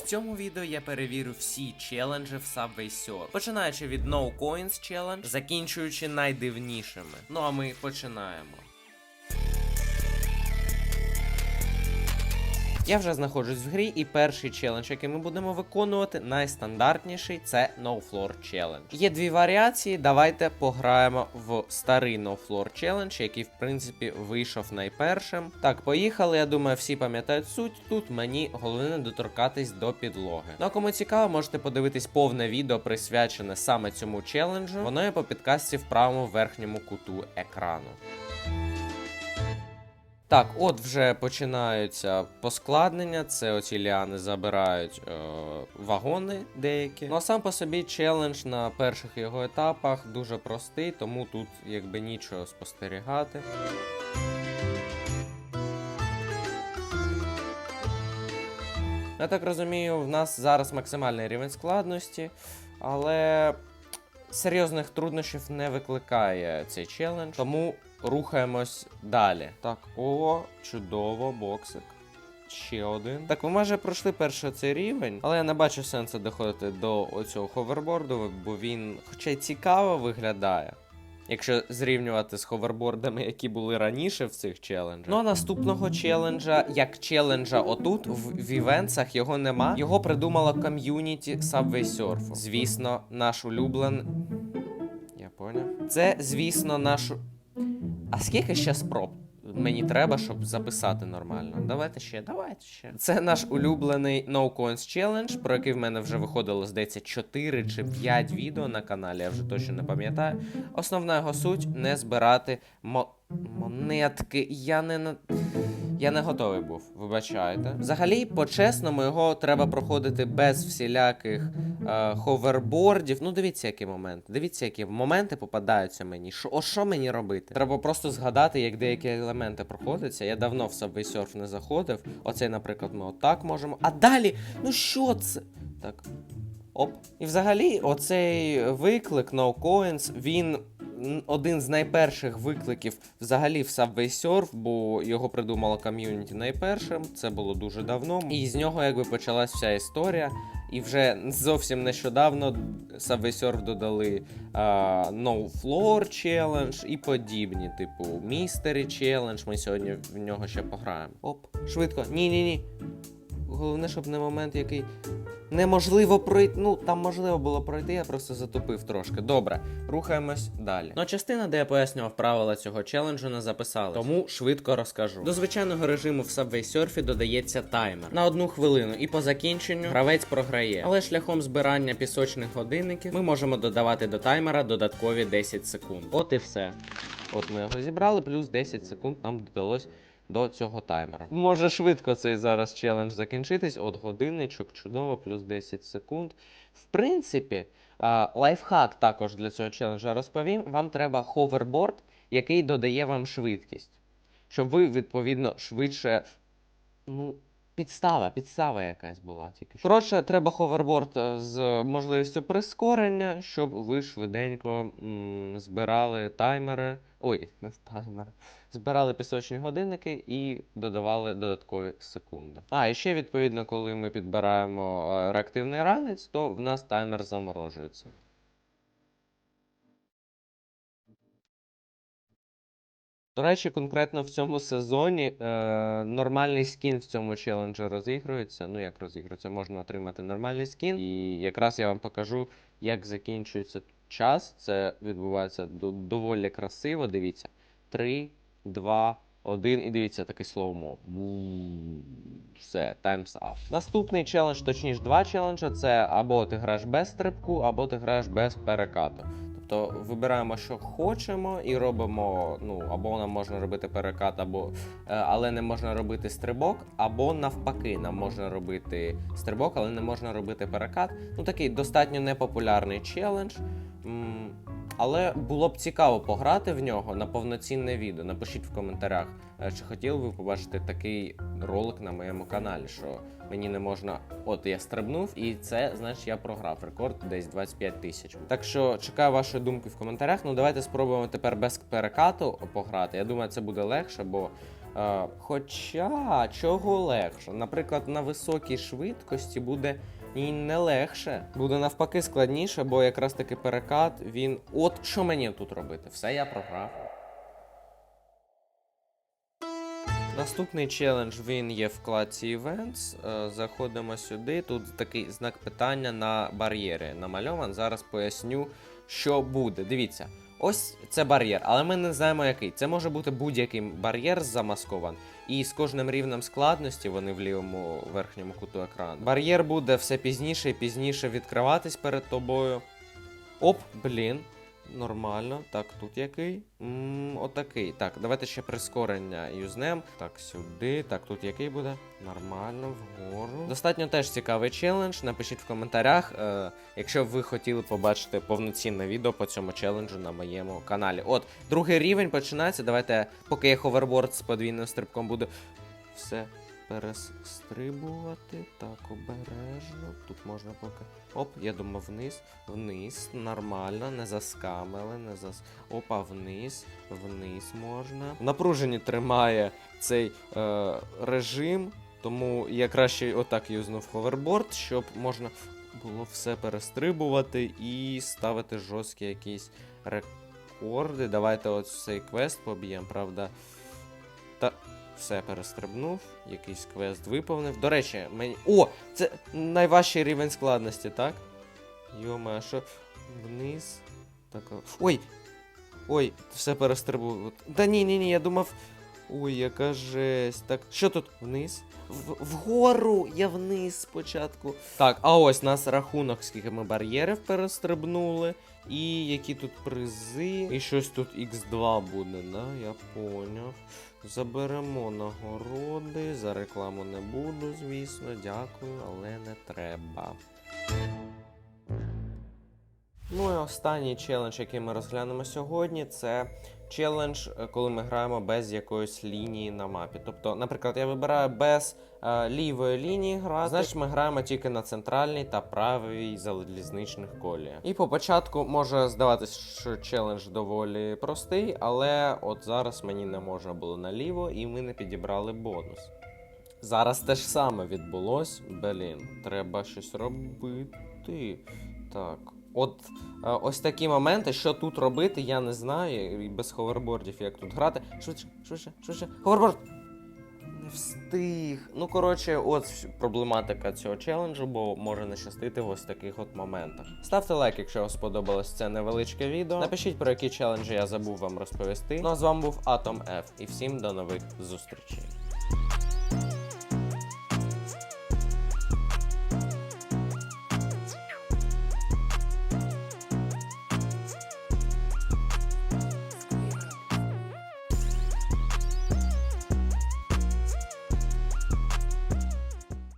В цьому відео я перевірю всі челенджі в Subway Surf, починаючи від No Coins Challenge, закінчуючи найдивнішими. Ну а ми починаємо. Я вже знаходжусь в грі, і перший челендж, який ми будемо виконувати, найстандартніший це No Floor Challenge. Є дві варіації. Давайте пограємо в старий No Floor Challenge, який, в принципі, вийшов найпершим. Так, поїхали. Я думаю, всі пам'ятають суть. Тут мені головне доторкатись до підлоги. Ну а кому цікаво, можете подивитись повне відео, присвячене саме цьому челенджу. Воно є по підкасті в правому верхньому куту екрану. Так, от вже починаються поскладнення. Це оці ліани забирають е, вагони деякі. Ну а сам по собі челендж на перших його етапах дуже простий, тому тут якби нічого спостерігати. Я так розумію, в нас зараз максимальний рівень складності, але серйозних труднощів не викликає цей челендж, тому рухаємось далі. Так, о, чудово, боксик. Ще один. Так, ви майже пройшли перший цей рівень, але я не бачу сенсу доходити до оцього ховерборду, бо він, хоча й цікаво виглядає. Якщо зрівнювати з ховербордами, які були раніше в цих челенджах. Ну а наступного челенджа, як челенджа отут, в, в івенцах його нема. Його придумала ком'юніті Subway Surf. Звісно, наш улюблений. Поняв. Це, звісно, наш. А скільки ще спроб? Мені треба, щоб записати нормально. Давайте ще, давайте ще. Це наш улюблений No Coins Challenge, про який в мене вже виходило, здається, 4 чи 5 відео на каналі, я вже точно не пам'ятаю. Основна його суть не збирати мо... монетки. Я не на. Я не готовий був, вибачайте. Взагалі, по-чесному, його треба проходити без всіляких е, ховербордів. Ну, дивіться, які моменти. Дивіться, які моменти попадаються мені. Шо, о, що мені робити? Треба просто згадати, як деякі елементи проходяться. Я давно в Subway Surf не заходив. Оцей, наприклад, ми отак можемо. А далі, ну що це? Так. Оп. І взагалі, оцей виклик No Coins, він один з найперших викликів взагалі в Subway Surf, бо його придумала ком'юніті найпершим. Це було дуже давно. І з нього якби почалась вся історія. І вже зовсім нещодавно Subway Surf додали а, No Floor Challenge і подібні, типу Mystery Challenge. Ми сьогодні в нього ще пограємо. Оп, швидко. Ні-ні-ні. Головне, щоб не момент, який неможливо пройти. Ну, там можливо було пройти, я просто затупив трошки. Добре, рухаємось далі. Ну, частина, де я пояснював правила цього челенджу, не записали, тому швидко розкажу. До звичайного режиму в Subway Surf додається таймер на одну хвилину, і по закінченню гравець програє. Але шляхом збирання пісочних годинників ми можемо додавати до таймера додаткові 10 секунд. От і все. От ми його зібрали, плюс 10 секунд нам додалось до цього таймера. Може швидко цей зараз челендж закінчитись. От годинничок, чудово, плюс 10 секунд. В принципі, лайфхак також для цього челенджа розповім. Вам треба ховерборд, який додає вам швидкість. Щоб ви, відповідно, швидше. Ну, підстава, підстава якась була тільки. що. Коротше, треба ховерборд е, з можливістю прискорення, щоб ви швиденько м, збирали таймери. Ой, не таймери збирали пісочні годинники і додавали додаткові секунди. А, і ще, відповідно, коли ми підбираємо е, реактивний ранець, то в нас таймер заморожується. До речі, конкретно в цьому сезоні е, нормальний скін в цьому челенджі розігрується. Ну, як розігрується, можна отримати нормальний скін. І якраз я вам покажу, як закінчується час. Це відбувається до- доволі красиво. Дивіться. 3, 2, 1. І дивіться, такий слоумо. Все, time's up. Наступний челендж, точніше, два челенджі це або ти граєш без стрибку, або ти граєш без перекату. Тобто вибираємо, що хочемо, і робимо. Ну, або нам можна робити перекат, або, е, але не можна робити стрибок, або навпаки, нам можна робити стрибок, але не можна робити перекат. Ну такий достатньо непопулярний челендж. Але було б цікаво пограти в нього на повноцінне відео. Напишіть в коментарях, е, чи хотіли ви побачити такий ролик на моєму каналі, що мені не можна. От я стрибнув, і це значить я програв рекорд десь 25 тисяч. Так що чекаю вашої думки в коментарях. Ну давайте спробуємо тепер без перекату пограти. Я думаю, це буде легше, бо Е, хоча чого легше? Наприклад, на високій швидкості буде і не легше. Буде навпаки складніше, бо якраз таки перекат він. От що мені тут робити? Все я програв. Наступний челендж він є в вкладці Events. Е, Заходимо сюди. Тут такий знак питання на бар'єри намальован. Зараз поясню, що буде. Дивіться, ось це бар'єр, але ми не знаємо який. Це може бути будь-який бар'єр замаскований. І з кожним рівнем складності вони в лівому верхньому куту екрану. Бар'єр буде все пізніше і пізніше відкриватись перед тобою. Оп, блін. Нормально. Так, тут який? м отакий. Так, давайте ще прискорення юзнем. Так, сюди. Так, тут який буде? Нормально, вгору. Достатньо теж цікавий челендж. Напишіть в коментарях, е, якщо ви хотіли побачити повноцінне відео по цьому челенджу на моєму каналі. От, другий рівень починається. Давайте, поки я ховерборд з подвійним стрибком буду все перестрибувати. Так, обережно. Тут можна поки. Оп, я думав вниз, вниз, нормально, не заскамили, не зас. Опа, вниз, вниз можна. В напруженні тримає цей е, режим, тому я краще отак юзнув ховерборд, щоб можна було все перестрибувати і ставити жорсткі якісь рекорди. Давайте от цей квест поб'ємо, правда. Та все перестрибнув, якийсь квест виповнив. До речі, мені. О! Це найважчий рівень складності, так? Йома, що вниз. Так. Ой! Ой, все перестрибував. Та ні, ні, ні, я думав. Ой, яка жесть. Так, що тут? Вниз? В, вгору! Я вниз спочатку. Так, а ось нас рахунок, скільки ми бар'єрів перестрибнули. І які тут призи. І щось тут X2 буде, да? Я поняв. Заберемо нагороди. За рекламу не буду, звісно. Дякую, але не треба. Ну і останній челендж, який ми розглянемо сьогодні, це челендж, е, коли ми граємо без якоїсь лінії на мапі. Тобто, наприклад, я вибираю без е, лівої лінії грати, значить ми граємо тільки на центральній та правій залізничних коліях. І по початку може здаватись, що челендж доволі простий, але от зараз мені не можна було наліво, і ми не підібрали бонус. Зараз те ж саме відбулось. Блін, треба щось робити. Так. От е, ось такі моменти, що тут робити, я не знаю. І без ховербордів як тут грати. Швидше, швидше, швидше. Ховерборд! Не встиг. Ну, коротше, от проблематика цього челенджу, бо може не щастити в ось таких от моментах. Ставте лайк, якщо вам сподобалось це невеличке відео. Напишіть, про які челенджі я забув вам розповісти. Ну а з вами був Atom F. І всім до нових зустрічей.